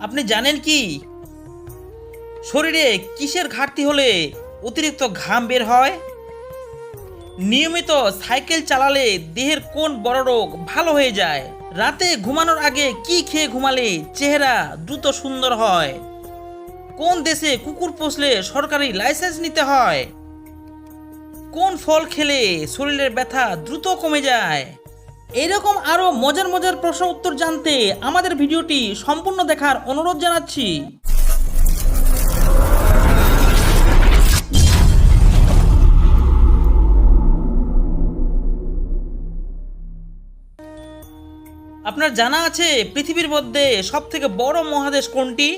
আপনি জানেন কি? শরীরে কিসের ঘাটতি হলে অতিরিক্ত ঘাম বের হয়? নিয়মিত সাইকেল চালালে দেহের কোন বড় রোগ ভালো হয়ে যায়? রাতে ঘুমানোর আগে কি খেয়ে ঘুমালে চেহারা দ্রুত সুন্দর হয়? কোন দেশে কুকুর পোষলে সরকারি লাইসেন্স নিতে হয়? কোন ফল খেলে শরীরের ব্যথা দ্রুত কমে যায়? এরকম আরও মজার মজার প্রশ্ন উত্তর জানতে আমাদের ভিডিওটি সম্পূর্ণ দেখার অনুরোধ জানাচ্ছি। আপনার জানা আছে পৃথিবীর মধ্যে সব থেকে বড় মহাদেশ কোনটি?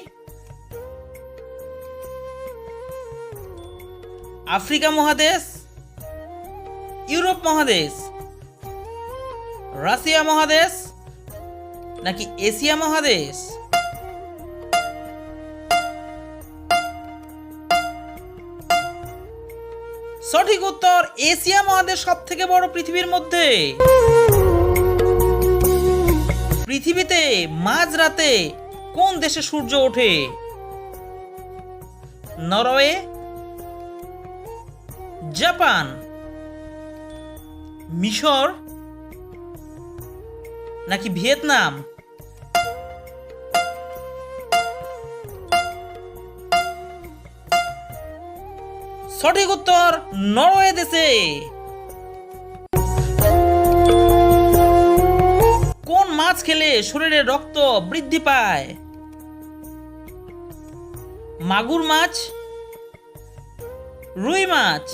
আফ্রিকা মহাদেশ? ইউরোপ মহাদেশ? রাশিয়া মহাদেশ? নাকি এশিয়া মহাদেশ? সঠিক উত্তর, এশিয়া মহাদেশ সব থেকে বড় পৃথিবীর মধ্যে। পৃথিবীতে মাঝরাতে কোন দেশে সূর্য ওঠে? নরওয়ে, জাপান, মিশর নাকি ভিয়েতনাম? সঠিক উত্তর, নরওয়ে দেশে। কোন মাছ খেলে শরীরে রক্ত বৃদ্ধি পায়? মাগুর মাছ, রুই মাছ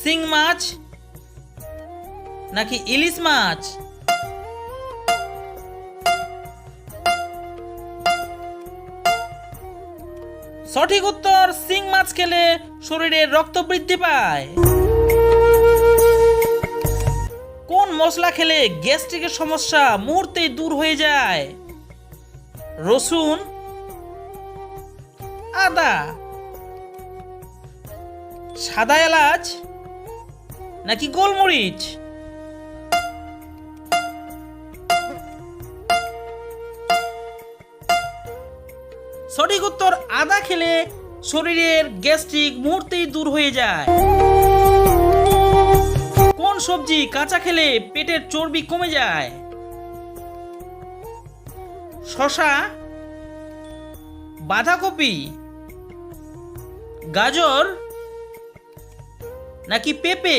সিং মাছ নাকি ইলিশ মাছ? সঠিক উত্তর সিং মাছ খেলে শরীরে রক্ত বৃদ্ধি পায়। কোন মশলা খেলে গ্যাস্ট্রিকের সমস্যা মুহূর্তেই দূর হয়ে যায়? রসুন, আদা, সাদা এলাচ নাকি গোলমরিচ? সঠিক উত্তর আদা খেলে শরীরের গ্যাস্ট্রিক মুহূর্তেই দূর হয়ে যায়। কোন সবজি কাঁচা খেলে পেটের চর্বি কমে যায়? শশা বাঁধাকপি, গাজর, নাকি পেঁপে?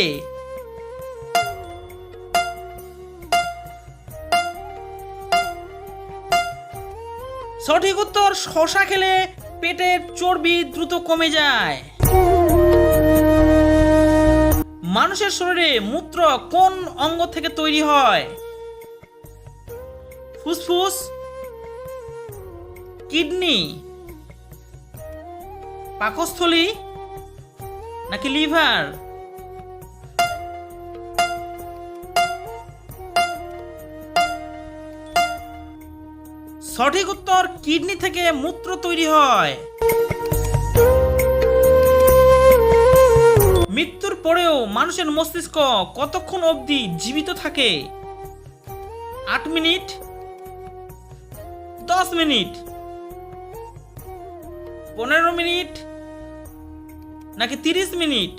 সঠিক উত্তর, শশা খেলে পেটের চর্বি দ্রুত কমে যায়। মানুষের শরীরে মূত্র কোন অঙ্গ থেকে তৈরি হয়? ফুসফুস, কিডনি, পাকস্থলী, নাকি লিভার? সঠিক উত্তর কিডনি থেকে মূত্র তৈরি হয়। মৃত্যুর পরেও মানুষের মস্তিষ্ক কতক্ষণ অবধি জীবিত থাকে? আট মিনিট, দশ মিনিট, পনেরো মিনিট, নাকি তিরিশ মিনিট?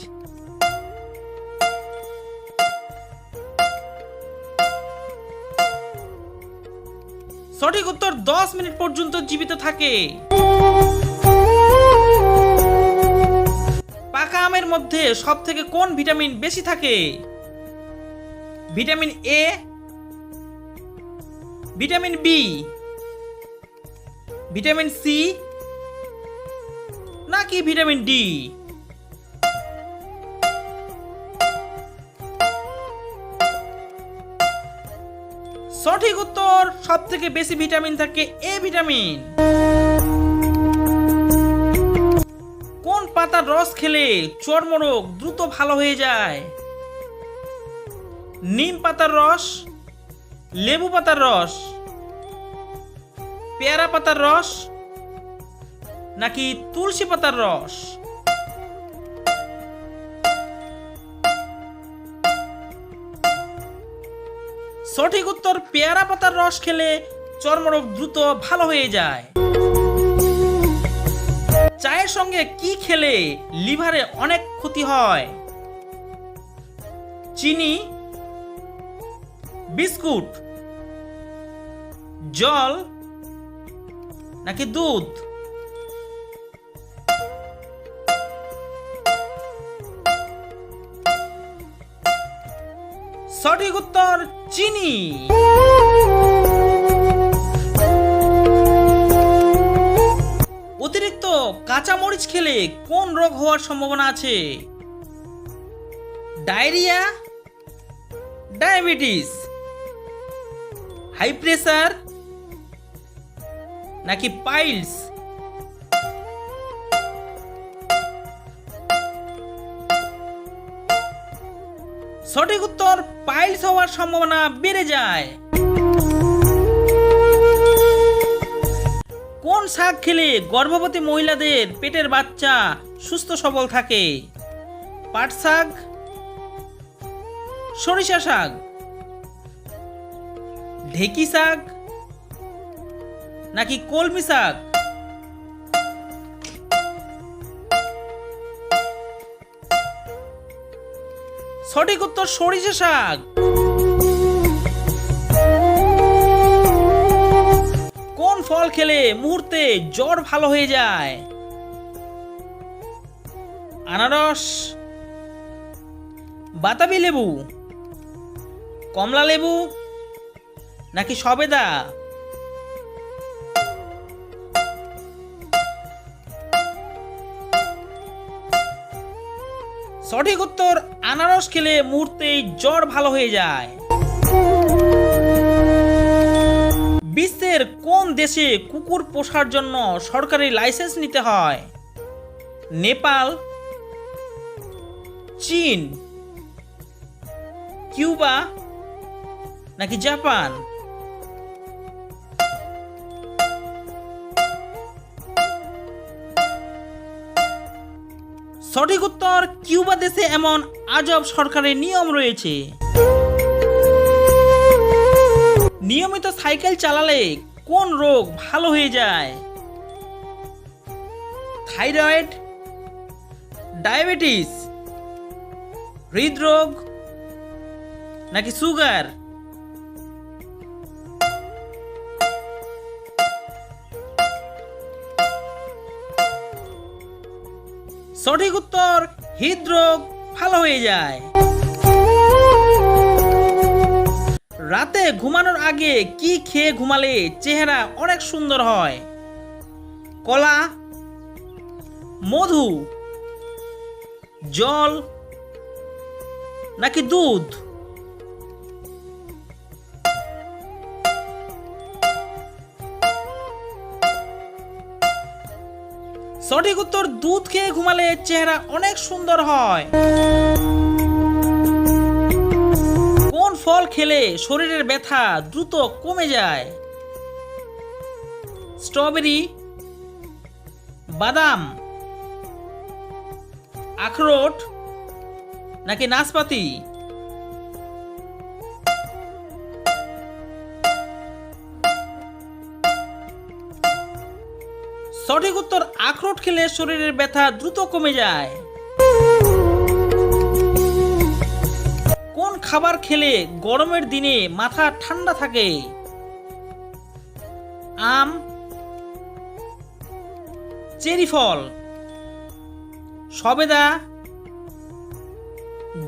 উত্তর দশ মিনিট পর্যন্ত জীবিত থাকে। পাকা আমের মধ্যে সব থেকে কোন ভিটামিন বেশি থাকে? Vitamin A vitamin B vitamin C নাকি ভিটামিন ডি সঠিক উত্তর সব থেকে বেশি ভিটামিন থাকে এ ভিটামিন। কোন পাতার রস খেলে চর্মরোগ দ্রুত ভালো হয়ে যায়? নিম পাতার রস, লেবু পাতার রস, পেয়ারা পাতার রস, নাকি তুলসী পাতার রস? সঠিক উত্তর পেয়ারা পাতার রস খেলে চর্মরোগ দ্রুত ভালো হয়ে যায়। চায়ের সঙ্গে কি খেলে লিভারে অনেক ক্ষতি হয়? চিনি, বিস্কুট, জল, নাকি দুধ? সঠিক উত্তর, চিনি। অতিরিক্ত কাঁচামরিচ খেলে কোন রোগ হওয়ার সম্ভাবনা আছে? ডায়রিয়া, ডায়াবেটিস, হাই প্রেসার, নাকি পাইলস? সঠিক উত্তর পাইলস হওয়ার সম্ভাবনা বেড়ে যায়। কোন শাক খেলে গর্ভবতী মহিলাদের পেটের বাচ্চা সুস্থ সবল থাকে? পাট শাক, সরিষা শাক, ঢেকি শাক, নাকি কলমি শাক? সঠিক উত্তর সরিষা শাক। কোন ফল খেলে মুহূর্তে জ্বর ভালো হয়ে যায়? আনারস, বাতাবি লেবু, কমলা লেবু, নাকি সবেদা? সঠিক উত্তর, আনারস খেলে মুহূর্তেই জ্বর ভালো হয়ে যায়। বিশ্বের কোন দেশে কুকুর পোষার জন্য সরকারি লাইসেন্স নিতে হয়? নেপাল, চীন, কিউবা, নাকি জাপান? সঠিক উত্তর, কিউবা দেশে এমন আজব সরকারের নিয়ম রয়েছে। নিয়মিত সাইকেল চালালে কোন রোগ ভালো হয়ে যায়? থাইরয়েড, ডায়াবেটিস, হৃদরোগ, নাকি সুগার? সঠিক উত্তর, হৃদরোগ ভালো হয়ে যায়। রাতে ঘুমানোর আগে কি খেয়ে ঘুমালে চেহারা অনেক সুন্দর হয়? কলা, মধু, জল, নাকি দুধ? সঠিক উত্তর দুধ খেয়ে ঘুমালে চেহারা অনেক সুন্দর হয়। কোন ফল খেলে শরীরের ব্যথা দ্রুত কমে যায়? স্ট্রবেরি, বাদাম, আখরোট নাকি নাশপাতি? সঠিক উত্তর, আখরোট খেলে শরীরের ব্যথা দ্রুত কমে যায়। কোন খাবার খেলে গরমের দিনে মাথা ঠান্ডা থাকে? আম, চেরি ফল, সবেদা,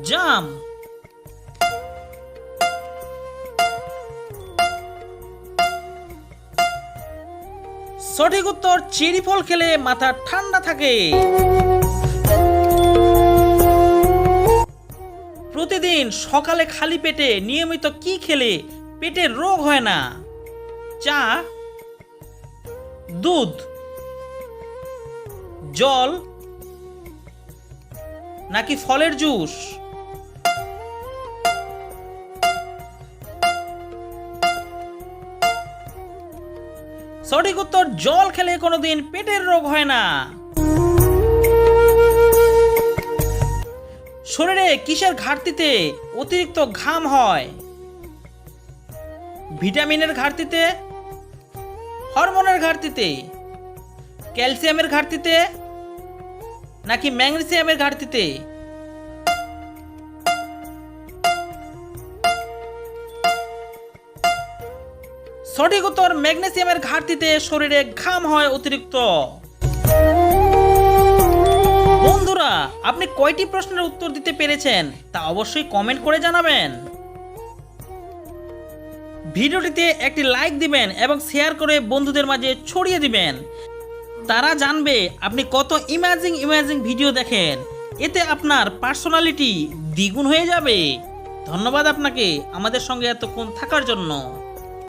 জাম। সঠিক উত্তর চেরি ফল খেলে মাথা ঠান্ডা থাকে। প্রতিদিন সকালে খালি পেটে নিয়মিত কি খেলে পেটের রোগ হয় না? চা, দুধ, জল, নাকি ফলের জুস? সঠিক উত্তর, জল খেলে কোনোদিন পেটের রোগ হয় না। শরীরে কিসের ঘাটতিতে অতিরিক্ত ঘাম হয়? ভিটামিনের ঘাটতিতে, হরমোনের ঘাটতিতে, ক্যালসিয়ামের ঘাটতিতে, নাকি ম্যাগনেসিয়ামের ঘাটতিতে? সঠিক উত্তর ম্যাগনেসিয়ামের ঘাটতিতে শরীরে ঘাম হয় অতিরিক্ত। বন্ধুরা, আপনি কয়টি প্রশ্নের উত্তর দিতে পেরেছেন তা অবশ্যই কমেন্ট করে জানাবেন। ভিডিওটিতে একটি লাইক দিবেন এবং শেয়ার করে বন্ধুদের মাঝে ছড়িয়ে দিবেন। তারা জানবে আপনি কত ইমাজিং ইমাজিং ভিডিও দেখেন। এতে আপনার পার্সোনালিটি দ্বিগুণ হয়ে যাবে। ধন্যবাদ আপনাকে আমাদের সঙ্গে এতক্ষণ থাকার জন্য।